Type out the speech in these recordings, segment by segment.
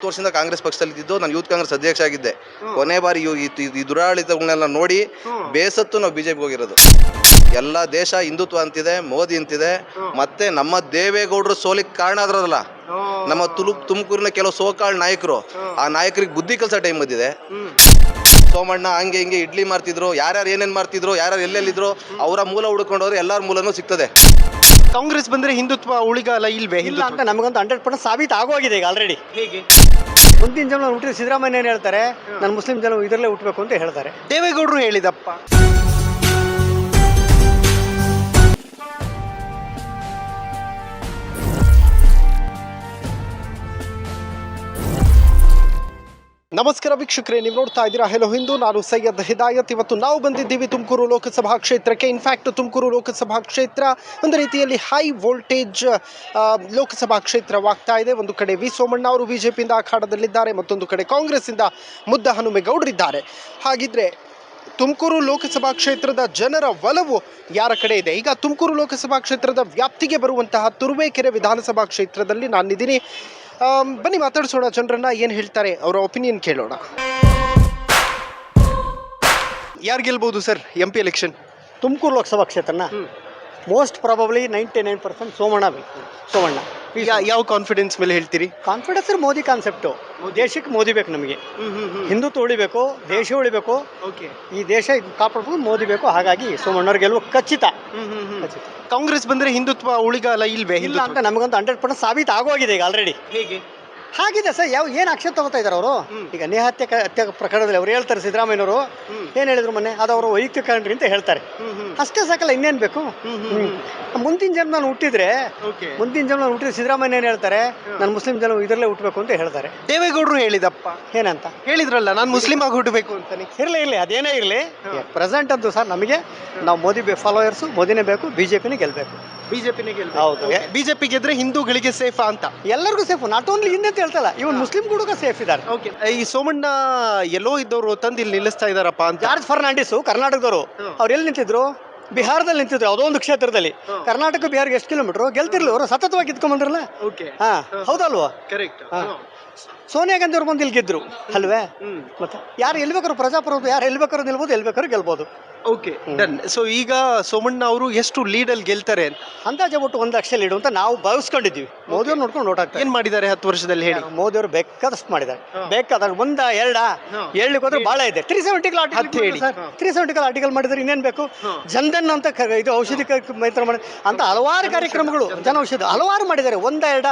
ಹತ್ತು ವರ್ಷದಿಂದ ಕಾಂಗ್ರೆಸ್ ಪಕ್ಷದಲ್ಲಿ ಇದ್ದು ನಾನು ಯೂತ್ ಕಾಂಗ್ರೆಸ್ ಅಧ್ಯಕ್ಷ ಆಗಿದ್ದೆ. ಕೊನೆ ಬಾರಿ ಇವು- ಈ- ಈ- ಈ ದುರಾಡಳಿತಗಳನ್ನೆಲ್ಲ ನೋಡಿ ಬೇಸತ್ತು ನಾವು ಬಿಜೆಪಿಗೆ ಹೋಗಿರೋದು. ಎಲ್ಲ ದೇಶ ಹಿಂದುತ್ವ ಅಂತಿದೆ ಮೋದಿ ಅಂತಿದೆ ಮತ್ತೆ ನಮ್ಮ ದೇವೇಗೌಡರು ಸೋಲಿಗೆ ಕಾರಣ ಆದ್ರಲ್ಲ ನಮ್ಮ ತುಲು ತುಮಕೂರಿನ ಕೆಲವು ಸೋಕಾಳ್ ನಾಯಕರು ಆ ನಾಯಕರಿಗೆ ಬುದ್ಧಿ ಕಲ್ಸೋ ಟೈಮ್ ಬಂದಿದೆ ಸೋಮಣ್ಣ ಹಂಗೆ ಹಿಂಗೆ ಇಡ್ಲಿ ಮಾಡ್ತಿದ್ರು ಯಾರ್ಯಾರು ಏನೇನು ಮಾಡ್ತಿದ್ರು ಯಾರ್ಯಾರು ಎಲ್ಲೆಲ್ಲಿದ್ರು ಅವರ ಮೂಲ ಹುಡ್ಕೊಂಡವ್ರು ಎಲ್ಲರ ಮೂಲನೂ ಸಿಗ್ತದೆ. ಕಾಂಗ್ರೆಸ್ ಬಂದ್ರೆ ಹಿಂದುತ್ವ ಉಳಿಗಾಲ ಇಲ್ವೇ? ಇಲ್ಲ ಅಂತ ನಮಗಂತೂ ಹಂಡ್ರೆಡ್ ಪರ್ಸೆಂಟ್ ಸಾಬೀತು ಆಗೋಗಿದೆ ಈಗ ಆಲ್ರೆಡಿ ಹೇಗೆ? ಮುಂದಿನ ಜನ ಹುಟ್ಟಿದ ಸಿದ್ದರಾಮಯ್ಯ ಏನು ಹೇಳ್ತಾರೆ? ನಾನು ಮುಸ್ಲಿಂ ಜನ ಇದರಲ್ಲೇ ಹುಟ್ಟಬೇಕು ಅಂತ ಹೇಳ್ತಾರೆ. ದೇವೇಗೌಡರು ಹೇಳಿದಪ್ಪ. ನಮಸ್ಕಾರ ವೀಕ್ಷಕರೇ, ನೀವು ನೋಡ್ತಾ ಇದ್ದೀರಾ ಹೆಲೋ ಹಿಂದೂ ನಾನು ಸೈಯದ್ ಹಿದಾಯತ್. ಇವತ್ತು ನಾವು ಬಂದಿದ್ದೀವಿ ತುಮಕೂರು ಲೋಕಸಭಾ ಕ್ಷೇತ್ರಕ್ಕೆ. ಇನ್ಫ್ಯಾಕ್ಟ್ ತುಮಕೂರು ಲೋಕಸಭಾ ಕ್ಷೇತ್ರ ಒಂದು ರೀತಿಯಲ್ಲಿ ಹೈ ವೋಲ್ಟೇಜ್ ಲೋಕಸಭಾ ಕ್ಷೇತ್ರವಾಗ್ತಾ ಇದೆ. ಒಂದು ಕಡೆ ವಿ ಸೋಮಣ್ಣ ಅವರು ಬಿಜೆಪಿಯಿಂದ ಅಖಾಡದಲ್ಲಿದ್ದಾರೆ, ಮತ್ತೊಂದು ಕಡೆ ಕಾಂಗ್ರೆಸ್ಸಿಂದ ಮುದ್ದ ಹನುಮೇಗೌಡರಿದ್ದಾರೆ. ಹಾಗಿದ್ರೆ ತುಮಕೂರು ಲೋಕಸಭಾ ಕ್ಷೇತ್ರದ ಜನರ ಒಲವು ಯಾರ ಕಡೆ ಇದೆ? ಈಗ ತುಮಕೂರು ಲೋಕಸಭಾ ಕ್ಷೇತ್ರದ ವ್ಯಾಪ್ತಿಗೆ ಬರುವಂತಹ ತುರುವೇಕೆರೆ ವಿಧಾನಸಭಾ ಕ್ಷೇತ್ರದಲ್ಲಿ ನಾನಿದ್ದೀನಿ. ಬನ್ನಿ ಮಾತಾಡಿಸೋಣ ಜನರನ್ನ ಏನು ಹೇಳ್ತಾರೆ? ಅವರ ಒಪಿನಿಯನ್ ಕೇಳೋಣ. ಯಾರು ಗೆಲ್ಬಹುದು sir M P election Tumakuru Lok Sabha ಕ್ಷೇತ್ರನ? Most probably ninety nine percent Somanna ಬೇಕು ಸೋಮಣ್ಣ ಯಾವ ಕಾನ್ಫಿಡೆನ್ಸ್ ಮೇಲೆ ಹೇಳ್ತೀರಿ? ಕಾನ್ಫಿಡೆನ್ಸ್ ಮೋದಿ ಕಾನ್ಸೆಪ್ಟು ದೇಶಕ್ಕೆ ಮೋದಿ ಬೇಕು ನಮಗೆ. ಹಿಂದುತ್ವ ಉಳಿಬೇಕು ದೇಶ ಉಳಿಬೇಕು. ಓಕೆ ಈ ದೇಶ ಕಾಪಾಡ್ಬೋದು ಮೋದಿ ಬೇಕು. ಹಾಗಾಗಿ ಸೋಮಣ್ಣವ್ರ ಗೆಲುವು ಖಚಿತ. ಕಾಂಗ್ರೆಸ್ ಬಂದ್ರೆ ಹಿಂದುತ್ವ ಉಳಿಗಾಲ ಇಲ್ವೇ? ಇಲ್ಲ ಅಂತ ನಮಗಂತ ಹಂಡ್ರೆಡ್ ಪರ್ಸೆಂಟ್ ಸಾಬೀತು ಆಗೋಗಿದೆ ಈಗ ಆಲ್ರೆಡಿ ಹೇಗೆ? ಹಾಗಿದೆ ಸರ್ ಯಾವ ಏನು ಆಕ್ಷನ್ ತಗೋತಾ ಇದ್ದಾರೆ ಅವರು? ಈಗ ನೇಹತ್ಯ ಕ- ಹತ್ಯೆ ಪ್ರಕರಣದಲ್ಲಿ ಅವ್ರು ಹೇಳ್ತಾರೆ ಸಿದ್ದರಾಮಯ್ಯನವರು. ಏನು ಹೇಳಿದ್ರು ಮೊನ್ನೆ? ಅದು ಅವರು ವೈಯಕ್ತಿಕ ಕಾರಣ ಅಂತ ಹೇಳ್ತಾರೆ. ಅಷ್ಟೇ ಸಾಕಲ್ಲ ಇನ್ನೇನು ಬೇಕು? ಹ್ಮ್. ಮುಂದಿನ ನಾನು ಹುಟ್ಟಿದ್ರೆ ಓಕೆ. ಮುಂದಿನ ಜನ್ಮದಲ್ಲಿ ಹುಟ್ಟಿದ್ರೆ ಸಿದ್ದರಾಮಯ್ಯ ಏನು ಹೇಳ್ತಾರೆ? ನಾನು ಮುಸ್ಲಿಂ ಜನ ಇದರಲ್ಲೇ ಹುಟ್ಟಬೇಕು ಅಂತ ಹೇಳ್ತಾರೆ. ದೇವೇಗೌಡರು ಹೇಳಿದಪ್ಪ. ಏನಂತ? ಹೇಳಿದ್ರಲ್ಲ ನಾನು ಮುಸ್ಲಿಂ ಆಗಿ ಹುಟ್ಟಬೇಕು ಅಂತ ಇರಲಿ ಇರಲಿ ಅದೇನೇ ಇರಲಿ. ಪ್ರೆಸೆಂಟ್ ಅಂತೂ ಸರ್ ನಮಗೆ ನಾವು ಮೋದಿ ಫಾಲೋಯರ್ಸು ಮೋದಿನೇ ಬೇಕು ಬಿ ಜೆ ಪಿನೇ ಗೆಲ್ಲಬೇಕು ಬಿಜೆಪಿನೇ ಹೌದು. ಬಿಜೆಪಿ ಗೆದ್ರೆ ಹಿಂದೂಗಳಿಗೆ ಸೇಫ್ ಅಂತ. ಎಲ್ಲರಿಗೂ ಸೇಫ್. ನಾಟ್ ಓನ್ಲಿ ಹಿಂದೆ ಅಂತ ಹೇಳ್ತಲ್ಲ ಇವನ್ ಮುಸ್ಲಿಂ ಕೂಡ ಸೇಫ್ ಇದ್ದಾರೆ ಓಕೆ ಈ ಸೋಮಣ್ಣ ಎಲ್ಲೋ ಇದ್ದವರು ತಂದು ಇಲ್ಲಿ ನಿಲ್ಲಿಸ್ತಾ ಇದಾರಪ್ಪ ಅಂತ. ಜಾರ್ಜ್ ಫರ್ನಾಂಡಿಸು ಕರ್ನಾಟಕದವರು. ಅವ್ರು ಎಲ್ಲಿ ನಿಂತಿದ್ರು? ಬಿಹಾರದಲ್ಲಿ ನಿಂತಿದ್ರು ಯಾವುದೋ ಒಂದು ಕ್ಷೇತ್ರದಲ್ಲಿ. ಕರ್ನಾಟಕ ಬಿಹಾರ್ಗೆ ಎಷ್ಟು ಕಿಲೋಮೀಟರ್? ಗೆಲ್ತಿರ್ಲಿ ಅವರು ಸತತವಾಗಿ ಇದ್ಕೊಂಬಂದ್ರಲ್ಲ? ಓಕೆ ಹಾ. ಹೌದಲ್ವಾ? ಕರೆಕ್ಟ್ ಸೋನಿಯಾ ಗಾಂಧಿ ಅವ್ರು ಬಂದು ಇಲ್ಲಿ ಗೆದ್ರು. ಅಲ್ವೇ? ಮತ್ತೆ ಯಾರು ಎಲ್ಲಿ ಬೇಕಾದ್ರು ಪ್ರಜಾಪ್ರಭುತ್ವ ಯಾರು ಎಲ್ಲಿ ಬೇಕಾದ್ರೂ ನಿಲ್ಬೋದು ಎಲ್ಲಿ ಬೇಕಾದ್ರೂ ಗೆಲ್ಬೋದು. ಓಕೆ ಡನ್ ಸೊ ಈಗ ಸೋಮಣ್ಣ ಅವರು ಎಷ್ಟು ಲೀಡಲ್ಲಿ ಗೆಲ್ತಾರೆ? ಅಂದಾಜು ಒಟ್ಟು ಒಂದು ಲಕ್ಷ ಲೀಡು ಅಂತ ನಾವು ಭಾವಿಸ್ಕೊಂಡಿದ್ದೀವಿ. ಮೋದಿ ಅವ್ರು ನೋಡ್ಕೊಂಡು ಓಟ್ ಆಗ್ತಾರೆ ಏನ್ ಮಾಡಿದ್ದಾರೆ ಹತ್ತು ವರ್ಷದಲ್ಲಿ ಹೇಳಿ? ಮೋದಿ ಅವರು ಬೇಕಾದಷ್ಟು ಮಾಡಿದ್ದಾರೆ. ಬೇಕಾದ ಒಂದ ಎರಡ ಹೇಳಲಿಕ್ಕೆ ಹೋದ್ರೆ ಬಹಳ ಇದೆ. ತ್ರೀ ಸೆವೆಂಟಿಕಲ್ ಹತ್ತು ಹೇಳಿ. ಆರ್ಟಿಕಲ್ ತ್ರೀ ಸೆವೆಂಟಿಕಲ್ ಆರ್ಟಿಕಲ್ ಮಾಡಿದ್ರೆ ಇನ್ನೇನು ಬೇಕು? ಜನ್ಧನ್ ಅಂತ ಇದು ಔಷಧಿ ಮೈತ್ರ ಮಾಡಿ ಅಂತ ಹಲವಾರು ಕಾರ್ಯಕ್ರಮಗಳು ಜನ ಔಷಧ. ಹಲವಾರು ಮಾಡಿದ್ದಾರೆ. ಒಂದ ಎರಡ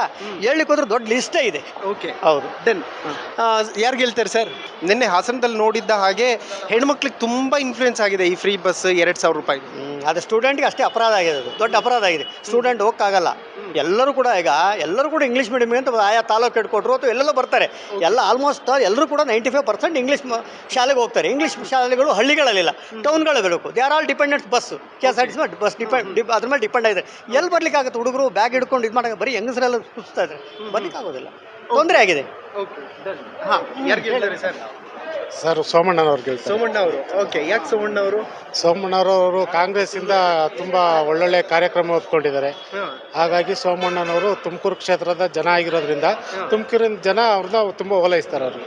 ಹೇಳಲಿಕ್ಕೆ ಹೋದ್ರೆ ದೊಡ್ಡ ಲಿಸ್ಟೇ ಇದೆ. ಓಕೆ ಹೌದು. ಡನ್ ಯಾರು ಗೆಲ್ತಾರೆ ಸರ್? ನಿನ್ನೆ ಹಾಸನದಲ್ಲಿ ನೋಡಿದ್ದ ಹಾಗೆ ಹೆಣ್ಮಕ್ಳಿಗೆ ತುಂಬಾ ಇನ್ಫ್ಲೂಯೆನ್ಸ್ ಆಗಿದೆ ಈ ಫ್ರೀ ಬಸ್ ಎರಡು ಸಾವಿರ ರೂಪಾಯಿ. ಹ್ಮ್, ಅದು ಸ್ಟೂಡೆಂಟ್ಗೆ ಅಷ್ಟೇ ಅಪರಾಧ ಆಗಿದೆ ಅದು. ದೊಡ್ಡ ಅಪರಾಧ ಆಗಿದೆ. ಸ್ಟೂಡೆಂಟ್ ಹೋಗಕ್ಕಾಗಲ್ಲ. ಎಲ್ಲರೂ ಕೂಡ ಈಗ ಎಲ್ಲರೂ ಕೂಡ ಇಂಗ್ಲೀಷ್ ಮೀಡಿಯಮ್ ಅಂತ ಆಯಾ ತಾಲೂಕು ಇಟ್ಕೊಟ್ರು ಅಥವಾ ಎಲ್ಲೆಲ್ಲೋ ಬರ್ತಾರೆ. ಎಲ್ಲ ಆಲ್ಮೋಸ್ಟ್ ಎಲ್ಲರೂ ಕೂಡ ನೈಂಟಿ ಫೈವ್ ಪರ್ಸೆಂಟ್ ಇಂಗ್ಲೀಷ್ ಶಾಲೆಗೆ ಹೋಗ್ತಾರೆ. ಇಂಗ್ಲೀಷ್ ಶಾಲೆಗಳು ಹಳ್ಳಿಗಳಲ್ಲಿಲ್ಲ ಟೌನ್ಗಳಲ್ಲಿ ಬೇಕು they are all dependent bus K S R T C bus depend ಅದ್ರ ಮೇಲೆ ಡಿಪೆಂಡ್ ಆಗಿದೆ. ಎಲ್ಲಿ ಬರ್ಲಿಕ್ಕೆ ಆಗುತ್ತೆ ಹುಡುಗರು ಬ್ಯಾಗ್ ಹಿಡ್ಕೊಂಡು ಇದು ಮಾಡೋಕೆ ಬರೀ ಹೆಂಗಸರೆಲ್ಲ ಸುಸ್ತಾ ಇದ್ದಾರೆ ಬರ್ಲಿಕ್ಕೆ ಆಗೋದಿಲ್ಲ ತೊಂದರೆ ಆಗಿದೆ. ಹಾಂ ಯಾರು ಸರ್? ಸರ್ ಸೋಮಣ್ಣನವ್ರು ಗೆಲ್ತಾರೆ ಸೋಮಣ್ಣ ಅವರು ಓಕೆ ಯಾಕೆ ಸೋಮಣ್ಣ ಅವರು ಸೋಮಣ್ಣನವರು ಕಾಂಗ್ರೆಸ್ಸಿಂದ ತುಂಬ ಒಳ್ಳೊಳ್ಳೆ ಕಾರ್ಯಕ್ರಮ ಹೊತ್ಕೊಂಡಿದ್ದಾರೆ ಹಾಗಾಗಿ ಸೋಮಣ್ಣನವರು ತುಮಕೂರು ಕ್ಷೇತ್ರದ ಜನ ಆಗಿರೋದ್ರಿಂದ ತುಮಕೂರಿನ ಜನ ಅವ್ರನ್ನ ತುಂಬ ಓಲೈಸ್ತಾರೆ ಅವ್ರು.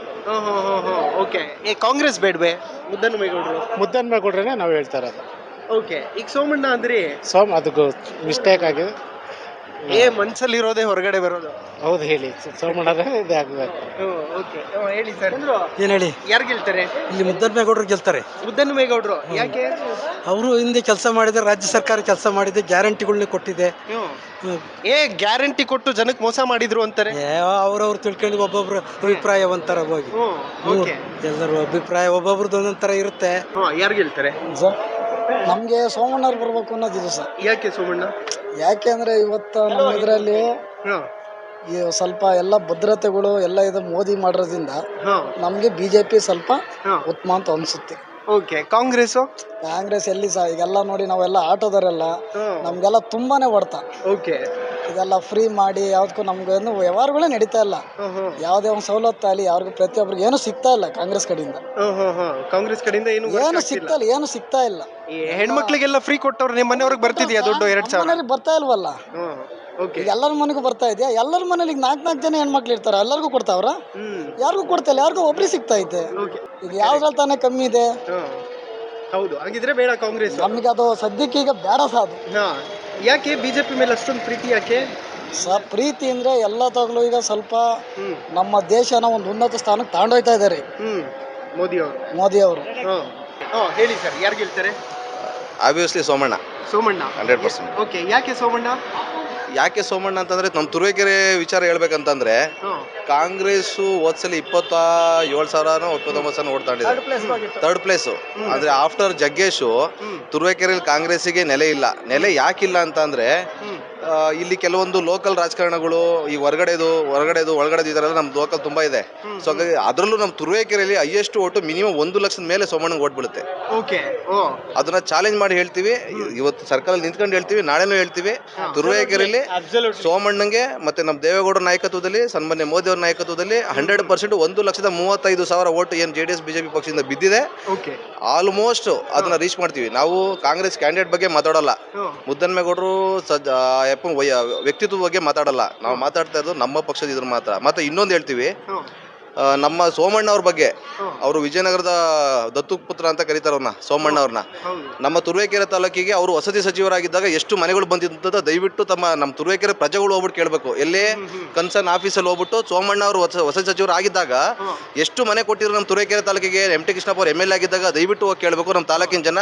ಓಕೆ. ಏ ಕಾಂಗ್ರೆಸ್ ಬೇಡ್ವೆ. ಮುದ್ದನ್ಮೇಗೌಡರು ಮುದ್ದನ್ಮೇಗೌಡ್ರೇ ನಾವು ಹೇಳ್ತಾರೆ ಇರೋದು. ಓಕೆ. ಈಗ ಸೋಮಣ್ಣ ಅಂದ್ರೆ? ಸೋಮ್ ಅದು ಮಿಸ್ಟೇಕ್ ಆಗಿದೆ. ಏ ಮನ್ಸಲ್ಲಿ ಇರೋದೇ ಹೊರಗಡೆ ಬರೋದು. ಹೌದು ಹೇಳಿ. ಸೋಮಣ್ಣರೇ ಇದೇ ಆಗಬೇಕು. ಓಕೆ. ಹೇಳಿ ಸರ್. ಏನು ಹೇಳಿ? ಯಾರು ಗೆಲ್ತಾರೆ? ಇಲ್ಲಿ ಮುದ್ದನ್ಮೇಗೌಡರು ಗೆಲ್ತಾರೆ. ಮುದ್ದನ್ಮೇಗೌಡರು ಯಾಕೆ? ಅವರು ಹಿಂದೆ ಕೆಲಸ ಮಾಡಿದೆ ರಾಜ್ಯ ಸರ್ಕಾರ ಕೆಲಸ ಮಾಡಿದೆ ಗ್ಯಾರಂಟಿಗಳನ್ನ ಕೊಟ್ಟಿದೆ. ಏ ಗ್ಯಾರಂಟಿ ಕೊಟ್ಟು ಜನಕ್ಕೆ ಮೋಸ ಮಾಡಿದ್ರು ಅಂತಾರೆ. ಅವ್ರವ್ರು ತಿಳ್ಕೊಂಡು ಒಬ್ಬೊಬ್ರು ಅಭಿಪ್ರಾಯ ಒಂಥರ ಹೋಗಿ. ಓಕೆ. ಎಲ್ಲರೂ ಅಭಿಪ್ರಾಯ ಒಬ್ಬೊಬ್ರದ್ದು ಒಂದೊಂದರ ಥರ ಇರುತ್ತೆ. ಯಾರು ಗೆಲ್ತಾರೆ? ನಮಗೆ ಸೋಮಣ್ಣವ್ರು ಬರ್ಬೇಕು ಅನ್ನೋದಿದೆ ಸರ್. ಯಾಕೆ ಸೋಮಣ್ಣ? ಯಾಕೆಂದ್ರೆ ಇವತ್ತು ನಮ್ಮ ಇದರಲ್ಲಿ ಈ ಸ್ವಲ್ಪ ಎಲ್ಲ ಭದ್ರತೆಗಳು ಎಲ್ಲ ಇದು ಮೋದಿ ಮಾಡೋದ್ರಿಂದ. ನಮಗೆ ಬಿ ಜೆ ಪಿ ಸ್ವಲ್ಪ. ಉತ್ತಮ ಅಂತ ಅನಿಸುತ್ತೆ ಓಕೆ ಕಾಂಗ್ರೆಸ್ ಕಾಂಗ್ರೆಸ್ ಎಲ್ಲಿ ಸಹ ಈಗೆಲ್ಲ ನೋಡಿ ನಾವೆಲ್ಲ ಆಟೋದವರೆಲ್ಲ. ನಮಗೆಲ್ಲ ತುಂಬಾನೇ ಹೊಡ್ತ ಓಕೆ ಇದೆಲ್ಲ ಫ್ರೀ ಮಾಡಿ ಯಾವ್ದಕ್ಕೂ ನಮ್ಗೇನು ವ್ಯವಹಾರಗಳೇ ನಡೀತಾ ಇಲ್ಲ. ಯಾವ್ದೇ ಒಂದು ಸವಲತ್ತು ಆಗಲಿ ಯಾರಿಗೂ ಪ್ರತಿಯೊಬ್ಬರಿಗೆ ಏನು ಸಿಗ್ತಾ ಇಲ್ಲ ಕಾಂಗ್ರೆಸ್ ಕಡೆಯಿಂದ. ಕಾಂಗ್ರೆಸ್ ಕಡೆಯಿಂದ ಏನು ಏನು ಸಿಗ್ತಾ ಇಲ್ಲ ಏನು ಸಿಗ್ತಾ ಇಲ್ಲ. ಈ ಹೆಣ್ಮಕ್ಳಿಗೆಲ್ಲ ಫ್ರೀ ಕೊಟ್ಟವ್ರು ನಿಮ್ಮ ಮನೆಯವ್ರಿಗೆ ಬರ್ತಿದ್ಯಾ ದುಡ್ಡು ಎರಡು ಸಾವಿರ ಬರ್ತಾ ಇಲ್ವಲ್ಲ? ಈಗ ಎಲ್ಲರ ಮನೆಗೂ ಬರ್ತಾ ಇದೆಯಾ? ಎಲ್ಲರ ಮನೇಲಿ ಈಗ ನಾಲ್ಕು ನಾಲ್ಕು ಜನ ಹೆಣ್ಮಕ್ಳು ಇರ್ತಾರೆ ಎಲ್ಲರಿಗೂ ಕೊಡ್ತಾವ್ರ? ಯಾರಿಗೂ ಕೊಡ್ತಾ ಇಲ್ಲ ಯಾರಿಗೂ ಒಬ್ರಿಗೆ ಸಿಗ್ತಾ ಐತೆ ಈಗ ಯಾವ್ದ್ರಲ್ಲಿ ತಾನೇ ಕಮ್ಮಿ ಇದೆ? ಹೌದು ಹಾಗಿದ್ರೆ ಬೇಡ ಕಾಂಗ್ರೆಸ್. ನಮಗೆ ಅದು ಸದ್ಯಕ್ಕೆ ಈಗ ಬೇಡ ಸಾಧು ಯಾಕೆ ಬಿಜೆಪಿ ಮೇಲೆ ಅಷ್ಟೊಂದು ಪ್ರೀತಿ ಯಾಕೆ? ಸ ಪ್ರೀತಿ ಅಂದರೆ ಎಲ್ಲ ತಗಲು ಈಗ ಸ್ವಲ್ಪ ಹ್ಮ್. ನಮ್ಮ ದೇಶನ ಒಂದು ಉನ್ನತ ಸ್ಥಾನಕ್ಕೆ ತಗೊಂಡೋಯ್ತಾ ಇದ್ದಾರೆ. ಹ್ಮ್. ಮೋದಿ ಅವರು. ಮೋದಿ ಅವರು. ಹಾ. ಹೇಳಿ ಸರ್ ಯಾರು ಗೆಲ್ತಾರೆ obviously Somanna. Somanna. Hundred percent. Okay ಯಾಕೆ ಸೋಮಣ್ಣ? ಯಾಕೆ ಸೋಮಣ್ಣ ಅಂತಂದ್ರೆ ನಮ್ಮ ತುರುವೇಕೆರೆ ವಿಚಾರ ಹೇಳ್ಬೇಕಂತಂದ್ರೆ ಕಾಂಗ್ರೆಸ್ ಹೋದ್ಸಲಿ ಇಪ್ಪತ್ತ ಏಳು ಸಾವಿರನೋ ಇಪ್ಪತ್ತೊಂಬತ್ತು ಸಾವಿರ ಓಡ್ತಾಂಡಿದೆ ಥರ್ಡ್ ಪ್ಲೇಸು ಅಂದ್ರೆ ಆಫ್ಟರ್ ಜಗ್ಗೇಶು. ತುರುವೇಕೆರೆಯಲ್ಲಿ ಕಾಂಗ್ರೆಸ್ಸಿಗೆ ನೆಲೆ ಇಲ್ಲ. ನೆಲೆ ಯಾಕಿಲ್ಲ ಅಂತ ಅಂದ್ರೆ ಹ್ಮ್. ಆ, ಇಲ್ಲಿ ಕೆಲವೊಂದು ಲೋಕಲ್ ರಾಜಕಾರಣಗಳು ಈ ಹೊರಗಡೆದು ಹೊರಗಡೆದು ಒಳಗಡೆದು ಇದರೆಲ್ಲ ನಮ್ಮ ಲೋಕಲ್ ತುಂಬಾ ಇದೆ. ಸೊ ಹಾಗಾಗಿ ಅದರಲ್ಲೂ ನಮ್ಮ ತುರುವೇಕೆರೆಯಲ್ಲಿ ಹೈಯೆಸ್ಟ್ ಓಟು ಮಿನಿಮಮ್ ಒಂದು ಲಕ್ಷದ ಮೇಲೆ ಸೋಮಣ್ಣಗೆ ಓಟ್ ಬೀಳುತ್ತೆ. ಓಕೆ ಓ. ಅದನ್ನ ಚಾಲೆಂಜ್ ಮಾಡಿ ಹೇಳ್ತೀವಿ. ಇವತ್ತು ಸರ್ಕಲ್ ನಿಂತ್ಕೊಂಡು ಹೇಳ್ತೀವಿ ನಾಳೆನೂ ಹೇಳ್ತೀವಿ. ತುರುವೇಕೆರೆಯಲ್ಲಿ ಸೋಮಣ್ಣಂಗೆ ಮತ್ತೆ ನಮ್ಮ ದೇವೇಗೌಡರ ನಾಯಕತ್ವದಲ್ಲಿ ಸನ್ಮಾನ್ಯ ಮೋದಿ ಅವರ ನಾಯಕತ್ವದಲ್ಲಿ ಹಂಡ್ರೆಡ್ ಪರ್ಸೆಂಟ್ ಒಂದು ಲಕ್ಷದ ಮೂವತ್ತೈದು ಸಾವಿರ ಓಟ್ ಏನು ಜೆ ಡಿ ಎಸ್ ಬಿಜೆಪಿ ಪಕ್ಷದಿಂದ ಬಿದ್ದಿದೆ. ಓಕೆ ಆಲ್ಮೋಸ್ಟ್ ಅದನ್ನ ರೀಚ್ ಮಾಡ್ತೀವಿ. ನಾವು ಕಾಂಗ್ರೆಸ್ ಕ್ಯಾಂಡಿಡೇಟ್ ಬಗ್ಗೆ ಮಾತಾಡೋಲ್ಲ. ಮುದ್ದನ್ಮೇಗೌಡರು ಆ ಯಪ್ಪ ವಯ ವ್ಯಕ್ತಿತ್ವದ ಬಗ್ಗೆ ಮಾತಾಡಲ್ಲ. ನಾವು ಮಾತಾಡ್ತಾ ಇರೋದು ನಮ್ಮ ಪಕ್ಷದ ಇದ್ರ ಮಾತ್ರ. ಮತ್ತೆ ಇನ್ನೊಂದು ಹೇಳ್ತೀವಿ. ಆ, ನಮ್ಮ ಸೋಮಣ್ಣ ಅವ್ರ ಬಗ್ಗೆ. ಅವರು ವಿಜಯನಗರದ ದತ್ತು ಪುತ್ರ ಅಂತ ಕರೀತಾರೆ ಅವ್ರನ್ನ ಸೋಮಣ್ಣ ಅವ್ರನ್ನ. ನಮ್ಮ ತುರುವೇಕೆರೆ ತಾಲೂಕಿಗೆ ಅವರು ವಸತಿ ಸಚಿವರಾಗಿದ್ದಾಗ ಎಷ್ಟು ಮನೆಗಳು ಬಂದಿದ್ದ ದಯವಿಟ್ಟು ತಮ್ಮ ನಮ್ಮ ತುರುವೇಕೆರೆ ಪ್ರಜೆಗಳು ಹೋಗ್ಬಿಟ್ಟು ಕೇಳಬೇಕು. ಎಲ್ಲೇ ಕನ್ಸರ್ನ್ ಆಫೀಸಲ್ಲಿ ಹೋಗ್ಬಿಟ್ಟು ಸೋಮಣ್ಣ ಅವರು ವಸ- ವಸತಿ ಸಚಿವರು ಆಗಿದ್ದಾಗ ಎಷ್ಟು ಮನೆ ಕೊಟ್ಟಿದ್ರು ನಮ್ಮ ತುರುವೇಕೆರೆ ತಾಲೂಕಿಗೆ? ಎಂ ಟಿ ಕೃಷ್ಣಪ್ಪ ಅವ್ರು ಎಂ ಎಲ್ ಎ ಆಗಿದ್ದಾಗ ದಯವಿಟ್ಟು ಹೋಗಿ ಕೇಳಬೇಕು ನಮ್ಮ ತಾಲೂಕಿನ ಜನ.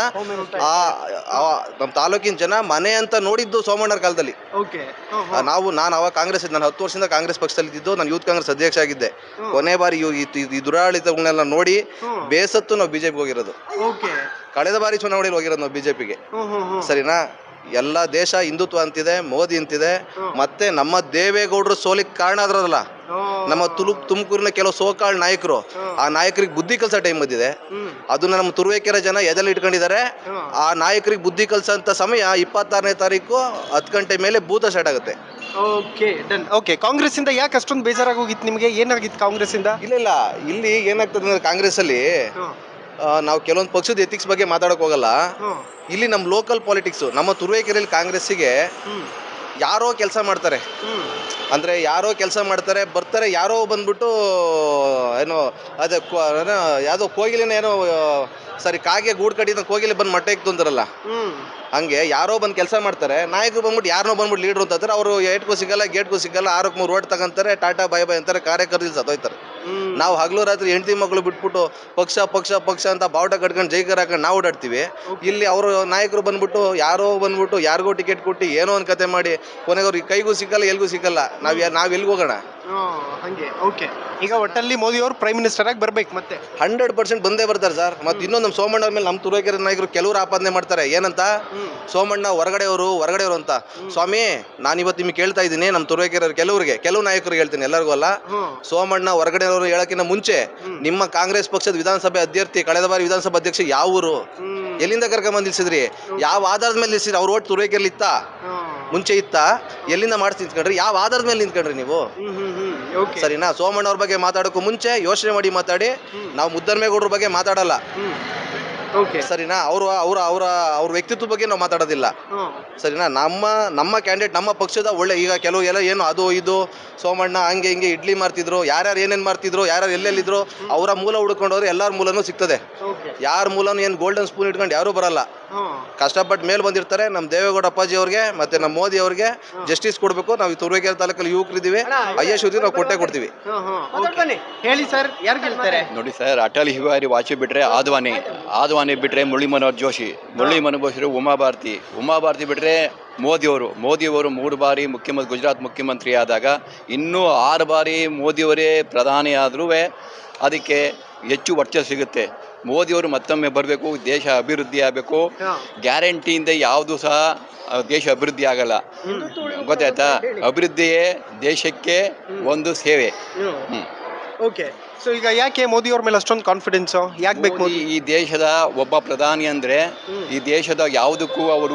ಆ ಆ- ನಮ್ಮ ತಾಲೂಕಿನ ಜನ ಮನೆ ಅಂತ ನೋಡಿದ್ದು ಸೋಮಣ್ಣರ ಕಾಲದಲ್ಲಿ. ಓಕೆ. ನಾವು ನಾನು ಅವಾಗ ಕಾಂಗ್ರೆಸ್ ನಾನು ಹತ್ತು ವರ್ಷದಿಂದ ಕಾಂಗ್ರೆಸ್ ಪಕ್ಷದಲ್ಲಿ ಇದ್ದು ನಾನು ಯೂತ್ ಕಾಂಗ್ರೆಸ್ ಅಧ್ಯಕ್ಷ ಆಗಿದ್ದೆ. ಕೊನೆ ಬಾರಿ ಇವು- ಈ ಈ ದುರಾಡಳಿತಗಳನ್ನೆಲ್ಲ ನೋಡಿ ಬೇಸತ್ತು ನಾವು ಬಿಜೆಪಿ ಹೋಗಿರೋದು. ಓಕೆ. ಕಳೆದ ಬಾರಿ ಚುನಾವಣೆಯಲ್ಲಿ ಹೋಗಿರೋದು ನಾವು ಬಿಜೆಪಿಗೆ. ಸರಿನಾ? ಎಲ್ಲ ದೇಶ ಹಿಂದುತ್ವ ಅಂತಿದೆ ಮೋದಿ ಅಂತಿದೆ ಮತ್ತೆ ನಮ್ಮ ದೇವೇಗೌಡರು ಸೋಲಿಕ್ ಕಾರಣ ಆದ್ರಲ್ಲ ನಮ್ಮ ತುಲು ತುಮಕೂರಿನ ಕೆಲವು ಸೋಕಾಳ್ ನಾಯಕರು ಆ ನಾಯಕರಿಗೆ ಬುದ್ಧಿ ಕಲ್ಸ ಟೈಮ್ ಬಂದಿದೆ ಅದನ್ನ ನಮ್ಮ ತುರುವೇಕೆರೆ ಜನ ಎದೆಲ್ಲಿ ಇಟ್ಕೊಂಡಿದ್ದಾರೆ. ಆ ನಾಯಕರಿಗೆ ಬುದ್ಧಿ ಕಲ್ಸಂತ ಸಮಯ ಇಪ್ಪತ್ತಾರನೇ ತಾರೀಕು ಹತ್ತು ಗಂಟೆ ಮೇಲೆ ಭೂತ ಸ್ಟಾರ್ಟ್ ಆಗುತ್ತೆ. ಓಕೆ ಡನ್ ಓಕೆ ಕಾಂಗ್ರೆಸ್ ಇಂದ ಯಾಕೆ ಅಷ್ಟೊಂದು ಬೇಜಾರಾಗಿ ಹೋಗಿತ್ತು ನಿಮಗೆ? ಏನಾಗಿತ್ತು ಕಾಂಗ್ರೆಸ್ ಇಂದ ಇಲ್ಲ ಇಲ್ಲ. ಇಲ್ಲಿ ಏನಾಗ್ತದೆ ಅಂದ್ರೆ ಕಾಂಗ್ರೆಸ್ ಅಲ್ಲಿ ನಾವು ಕೆಲವೊಂದು ಪಕ್ಷದ ಎಥಿಕ್ಸ್ ಬಗ್ಗೆ ಮಾತಾಡಕ್ ಹೋಗಲ್ಲ. ಇಲ್ಲಿ ನಮ್ಮ ಲೋಕಲ್ ಪಾಲಿಟಿಕ್ಸ್ ನಮ್ಮ ತುರುವೇಕೆರೆಯಲ್ಲಿ ಕಾಂಗ್ರೆಸ್ಸಿಗೆ ಯಾರೋ ಕೆಲಸ ಮಾಡ್ತಾರೆ. ಅಂದ್ರೆ ಯಾರೋ ಕೆಲಸ ಮಾಡ್ತಾರೆ ಬರ್ತಾರೆ ಯಾರೋ ಬಂದ್ಬಿಟ್ಟು ಏನೋ ಅದೇ ಯಾವ್ದೋ ಕೋಗಿಲಿನ ಏನೋ ಸರಿ ಕಾಗೆ ಗೂಡು ಕಟ್ಟಿದ ಕೋಗಿಲೆ ಬಂದು ಮಟ್ಟೆ ಇಕ್ತು ಅಂತಾರಲ್ಲ. ಹ್ಮ್. ಹಂಗೆ ಯಾರೋ ಬಂದು ಕೆಲಸ ಮಾಡ್ತಾರೆ ನಾಯಕರು ಬಂದ್ಬಿಟ್ಟು ಯಾರನ್ನೋ ಬಂದ್ಬಿಟ್ಟು ಲೀಡ್ರು ಅಂತಾರೆ ಅವರು ಏಟ್ಗೂ ಸಿಗಲ್ಲ ಗೇಟ್ಗೂ ಸಿಗಲ್ಲ ಆರಕ್ಕೆ ಮೂರು ರೋಡ್ ತಗೊಂತಾರೆ ಟಾಟಾ ಬಾಯ್ ಬಾಯ್ ಅಂತಾರೆ ಕಾರ್ಯಕರ್ತರು ಸತ್ತೋಯ್ತಾರೆ. ನಾವು ಹಗಲು ರಾತ್ರಿ ಹೆಂಡತಿ ಮಕ್ಕಳು ಬಿಟ್ಬಿಟ್ಟು ಪಕ್ಷ ಪಕ್ಷ ಪಕ್ಷ ಅಂತ ಬಾವುಟ ಕಟ್ಕೊಂಡು ಜೈಕರ್ ಹಾಕೊಂಡು ನಾವು ಓಡಾಡ್ತೀವಿ. ಇಲ್ಲಿ ಅವರು ನಾಯಕರು ಬಂದ್ಬಿಟ್ಟು ಯಾರೋ ಬಂದ್ಬಿಟ್ಟು ಯಾರಿಗೋ ಟಿಕೆಟ್ ಕೊಟ್ಟು ಏನೋ ಒಂದು ಕತೆ ಮಾಡಿ ಕೊನೆಗೆ ಅವ್ರಿಗೆ ಕೈಗೂ ಸಿಕ್ಕಲ್ಲ ಎಲ್ಗೂ ಸಿಕ್ಕಲ್ಲ ನಾವು ನಾವು ಎಲ್ಲಿಗೆ ಹೋಗೋಣ? ಹಂಗೆ. ಓಕೆ ಈಗ ಒಟ್ಟಲ್ಲಿ ಮೋದಿ ಅವರು ಪ್ರೈಮ್ ಮಿನಿಸ್ಟರ್ ಆಗಿ ಬರ್ಬೇಕು ಮತ್ತೆ. ಹಂಡ್ರೆಡ್ ಪರ್ಸೆಂಟ್ ಬಂದೇ ಬರ್ತಾರೆ ಸರ್. ಮತ್ತೆ ಇನ್ನೊಂದು ನಮ್ಮ ಸೋಮಣ್ಣ ಮೇಲೆ ನಮ್ಮ ತುರುವೇಕೆರೆ ನಾಯಕರು ಕೆಲವರು ಆಪಾದನೆ ಮಾಡ್ತಾರೆ. ಏನಂತ? ಸೋಮಣ್ಣ ಹೊರಗಡೆಯವರು ಹೊರಗಡೆಯವರು ಅಂತ. ಸ್ವಾಮಿ ನಾನು ಇವತ್ತು ನಿಮ್ಗೆ ಕೇಳ್ತಾ ಇದ್ದೀನಿ, ನಮ್ಮ ತುರುವೇಕೆರೆ ಕೆಲವರಿಗೆ, ಕೆಲವು ನಾಯಕರಿಗೆ ಹೇಳ್ತೀನಿ ಎಲ್ಲರಿಗೂ ಅಲ್ಲ. ಸೋಮಣ್ಣ ಹೊರಗಡೆಯವರು ಹೇಳಕ್ಕಿಂತ ಮುಂಚೆ, ನಿಮ್ಮ ಕಾಂಗ್ರೆಸ್ ಪಕ್ಷದ ವಿಧಾನಸಭೆ ಅಭ್ಯರ್ಥಿ, ಕಳೆದ ಬಾರಿ ವಿಧಾನಸಭಾ ಅಧ್ಯಕ್ಷ ಯಾವ ಊರು? ಎಲ್ಲಿಂದ ಕರ್ಕೊಂಡ್ ನಿಲ್ಸಿದ್ರಿ ಯಾವ ಆಧಾರದ ಮೇಲೆ ನಿಲ್ಸಿದ್ರಿ ಅವ್ರ ಓಟ್ ತುರುವೇಕೆರೆಲಿ ಇತ್ತಾ? ಮುಂಚೆ ಇತ್ತಾ? ಎಲ್ಲಿಂದ ಮಾಡಿಸಿ ನಿಂತ್ಕೊಂಡ್ರಿ? ಯಾವ ಆಧಾರದ ಮೇಲೆ ನಿಂತ್ಕೊಂಡ್ರಿ ನೀವು? ಸರಿನಾ? ಸೋಮಣ್ಣ ಅವ್ರ ಬಗ್ಗೆ ಮಾತಾಡೋಕ್ಕೂ ಮುಂಚೆ ಯೋಚನೆ ಮಾಡಿ ಮಾತಾಡಿ. ನಾವು ಮುದ್ದನ್ಮೇಗೌಡ್ರ ಬಗ್ಗೆ ಮಾತಾಡಲ್ಲ. ಓಕೆ ಸರಿನಾ? ಅವರು ಅವರ ಅವರ ಅವ್ರ ವ್ಯಕ್ತಿತ್ವ ಬಗ್ಗೆ ನಾವು ಮಾತಾಡೋದಿಲ್ಲ. ಸರಿನಾ? ನಮ್ಮ ನಮ್ಮ ಕ್ಯಾಂಡಿಡೇಟ್ ನಮ್ಮ ಪಕ್ಷದ ಒಳ್ಳೆ ಈಗ ಕೆಲವು ಎಲ್ಲ ಏನು ಅದು ಇದು ಸೋಮಣ್ಣ ಹಂಗೆ ಹಿಂಗೆ ಇಡ್ಲಿ ಮಾರ್ತಿದ್ರು ಯಾರ್ಯಾರು ಏನೇನು ಮಾರ್ತಿದ್ರು ಯಾರ್ಯಾರು ಎಲ್ಲೆಲ್ಲಿದ್ರು ಅವರ ಮೂಲ ಹುಡ್ಕೊಂಡವ್ರು ಎಲ್ಲರ ಮೂಲನೂ ಸಿಗ್ತದೆ. ಯಾರ ಮೂಲನೂ ಏನು ಗೋಲ್ಡನ್ ಸ್ಪೂನ್ ಇಟ್ಕೊಂಡು ಯಾರೂ ಬರಲ್ಲ. ಕಷ್ಟಪಟ್ಟು ಮೇಲೆ ಬಂದಿರ್ತಾರೆ. ನಮ್ಮ ದೇವೇಗೌಡ ಅಪ್ಪಾಜಿ ಅವ್ರಿಗೆ ಮತ್ತೆ ನಮ್ಮ ಮೋದಿ ಅವ್ರಿಗೆ ಜಸ್ಟಿಸ್ ಕೊಡಬೇಕು. ನಾವು ಈ ತುರುವೇಕೆರೆ ತಾಲೂಕಲ್ಲಿ ಯುವಕರಿದ್ದೀವಿ. ಶುದ್ಧಿ ನಾವು ಕೊಟ್ಟೆ ಕೊಡ್ತೀವಿ. ಹೇಳಿ ಸರ್ ಯಾರು ಗೆಲ್ತಾರೆ? ನೋಡಿ ಸರ್ ಅಟಲ್ ಹಿವಾರಿ ವಾಚಿ ಬಿಟ್ರೆ ಆದ್ವಾನಿ. ಆದ್ವಾನಿ ಬಿಟ್ರೆ ಮುರಳಿ ಮನೋಹರ್ ಜೋಶಿ. ಮುರಳಿ ಮನೋಹರ್ ಜೋಶಿ ಉಮಾ ಭಾರತಿ. ಉಮಾ ಭಾರತಿ ಬಿಟ್ರೆ ಮೋದಿಯವರು ಮೋದಿಯವರು ಮೂರು ಬಾರಿ ಮುಖ್ಯಮಂತ್ರಿ ಗುಜರಾತ್ ಮುಖ್ಯಮಂತ್ರಿ ಆದಾಗ ಇನ್ನೂ ಆರು ಬಾರಿ ಮೋದಿಯವರೇ ಪ್ರಧಾನಿ ಆದ್ರೂ ಅದಕ್ಕೆ ಹೆಚ್ಚು ವರ್ಚಸ್ಸು ಸಿಗುತ್ತೆ. ಮೋದಿಯವರು ಮತ್ತೊಮ್ಮೆ ಬರಬೇಕು ದೇಶ ಅಭಿವೃದ್ಧಿ ಆಗಬೇಕು. ಗ್ಯಾರಂಟಿಯಿಂದ ಯಾವುದು ಸಹ ದೇಶ ಅಭಿವೃದ್ಧಿ ಆಗಲ್ಲ. ಗೊತ್ತಾಯ್ತಾ ಅಭಿವೃದ್ಧಿಯೇ ದೇಶಕ್ಕೆ ಒಂದು ಸೇವೆ. ಓಕೆ. ಸೊ ಈಗ ಯಾಕೆ ಮೋದಿ ಅವ್ರ ಮೇಲೆ ಅಷ್ಟೊಂದು ಕಾನ್ಫಿಡೆನ್ಸ್ ಯಾಕೆ ಬೇಕು ಈ ದೇಶದ ಒಬ್ಬ ಪ್ರಧಾನಿ ಅಂದರೆ ಈ ದೇಶದ ಯಾವುದಕ್ಕೂ ಅವರು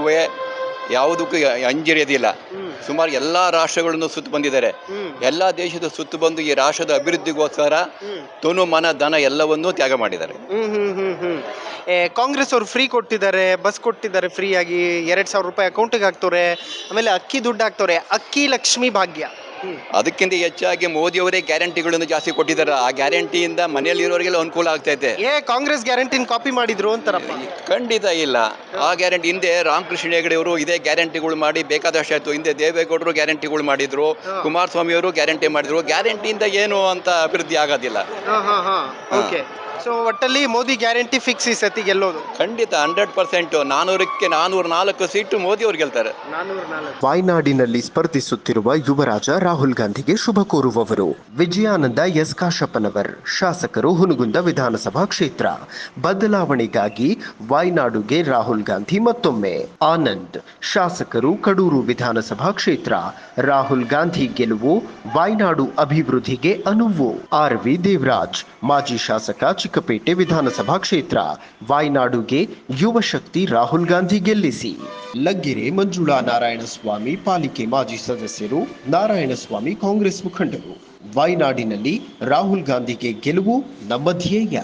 ಯಾವುದಕ್ಕೂ ಅಂಜಿರಿಯೋದಿಲ್ಲ. ಸುಮಾರು ಎಲ್ಲ ರಾಷ್ಟ್ರಗಳನ್ನು ಸುತ್ತು ಬಂದಿದ್ದಾರೆ. ಎಲ್ಲ ದೇಶದ ಸುತ್ತು ಬಂದು ಈ ರಾಷ್ಟ್ರದ ಅಭಿವೃದ್ಧಿಗೋಸ್ಕರ ತನು ಮನ ಧನ ಎಲ್ಲವನ್ನೂ ತ್ಯಾಗ ಮಾಡಿದ್ದಾರೆ. ಕಾಂಗ್ರೆಸ್ ಅವರು ಫ್ರೀ ಕೊಟ್ಟಿದ್ದಾರೆ ಬಸ್ ಕೊಟ್ಟಿದ್ದಾರೆ ಫ್ರೀ ಆಗಿ ಎರಡು ಸಾವಿರ ರೂಪಾಯಿ ಅಕೌಂಟಿಗೆ ಹಾಕ್ತವ್ರೆ ಆಮೇಲೆ ಅಕ್ಕಿ ದುಡ್ಡು ಹಾಕ್ತವ್ರೆ ಅಕ್ಕಿ ಲಕ್ಷ್ಮಿ ಭಾಗ್ಯ. ಅದಕ್ಕಿಂತ ಹೆಚ್ಚಾಗಿ ಮೋದಿಯವರೇ ಗ್ಯಾರಂಟಿಗಳನ್ನು ಜಾಸ್ತಿ ಕೊಟ್ಟಿದ್ದಾರೆ. ಆ ಗ್ಯಾರಂಟಿಯಿಂದ ಮನೆಯಲ್ಲಿರೋರಿಗೆಲ್ಲ ಅನುಕೂಲ ಆಗ್ತೈತೆ ಏ ಕಾಂಗ್ರೆಸ್ ಗ್ಯಾರಂಟಿನ ಕಾಪಿ ಮಾಡಿದ್ರು ಅಂತಾರ ಖಂಡಿತ ಇಲ್ಲ. ಆ ಗ್ಯಾರಂಟಿ ಹಿಂದೆ ರಾಮಕೃಷ್ಣ ಹೆಗಡೆ ಅವರು ಇದೇ ಗ್ಯಾರಂಟಿಗಳು ಮಾಡಿ ಬೇಕಾದಷ್ಟು ಆಯ್ತು. ಹಿಂದೆ ದೇವೇಗೌಡರು ಗ್ಯಾರಂಟಿಗಳು ಮಾಡಿದ್ರು ಕುಮಾರಸ್ವಾಮಿ ಅವರು ಗ್ಯಾರಂಟಿ ಮಾಡಿದ್ರು. ಗ್ಯಾರಂಟಿಯಿಂದ ಏನು ಅಂತ ಅಭಿವೃದ್ಧಿ ಆಗೋದಿಲ್ಲ. ಹಾ ಹಾ ಹಾ. ಓಕೆ ಸೊ ಒಟ್ಟಲ್ಲಿ ಮೋದಿ ಗ್ಯಾರಂಟಿ ಫಿಕ್ಸ್ ಈ ಸತಿ ಗೆಲ್ಲೋದು. ಖಂಡಿತ ಹಂಡ್ರೆಡ್ ಪರ್ಸೆಂಟ್ ನಾನೂರಕ್ಕೆ ನಾನೂರ ನಾಲ್ಕು ಸೀಟು ಮೋದಿ ಅವ್ರು ಗೆಲ್ತಾರೆ. ವಾಯ್ನಾಡಿನಲ್ಲಿ ಸ್ಪರ್ಧಿಸುತ್ತಿರುವ ಯುವರಾಜ ರಾಹುಲ್ ಗಾಂಧಿಗೆ ಶುಭ ಕೋರುವವರು. ವಿಜಯಾನಂದ ಎಸ್ ಕಾಶಪ್ಪನವರ್ ಶಾಸಕರು ಹುನಗುಂದ ವಿಧಾನಸಭಾ ಕ್ಷೇತ್ರ. ಬದಲಾವಣೆಗಾಗಿ ವಾಯ್ನಾಡುಗೆ ರಾಹುಲ್ ಗಾಂಧಿ ಮತ್ತೊಮ್ಮೆ. ಆನಂದ್ ಶಾಸಕರು ಕಡೂರು ವಿಧಾನಸಭಾ ಕ್ಷೇತ್ರ. ರಾಹುಲ್ ಗಾಂಧಿ ಗೆಲುವು ವಾಯ್ನಾಡು ಅಭಿವೃದ್ಧಿಗೆ ಅನುವು. ಆರ್ ವಿ ದೇವರಾಜ್ ಮಾಜಿ ಶಾಸಕ ಚಿಕ್ಕಪೇಟೆ ವಿಧಾನಸಭಾ ಕ್ಷೇತ್ರ. ವಾಯ್ನಾಡುಗೆ ಯುವ ಶಕ್ತಿ ರಾಹುಲ್ ಗಾಂಧಿ ಗೆಲ್ಲಿಸಿ. ಲಗ್ಗೆರೆ ಮಂಜುಳಾ ನಾರಾಯಣಸ್ವಾಮಿ ಪಾಲಿಕೆ ಮಾಜಿ ಸದಸ್ಯರು, ನಾರಾಯಣಸ್ವಾಮಿ ಕಾಂಗ್ರೆಸ್ ಮುಖಂಡರು. ವಾಯ್ನಾಡಿನಲ್ಲಿ ರಾಹುಲ್ ಗಾಂಧಿಗೆ ಗೆಲುವು ನಮ್ಮ ಧ್ಯೇಯ.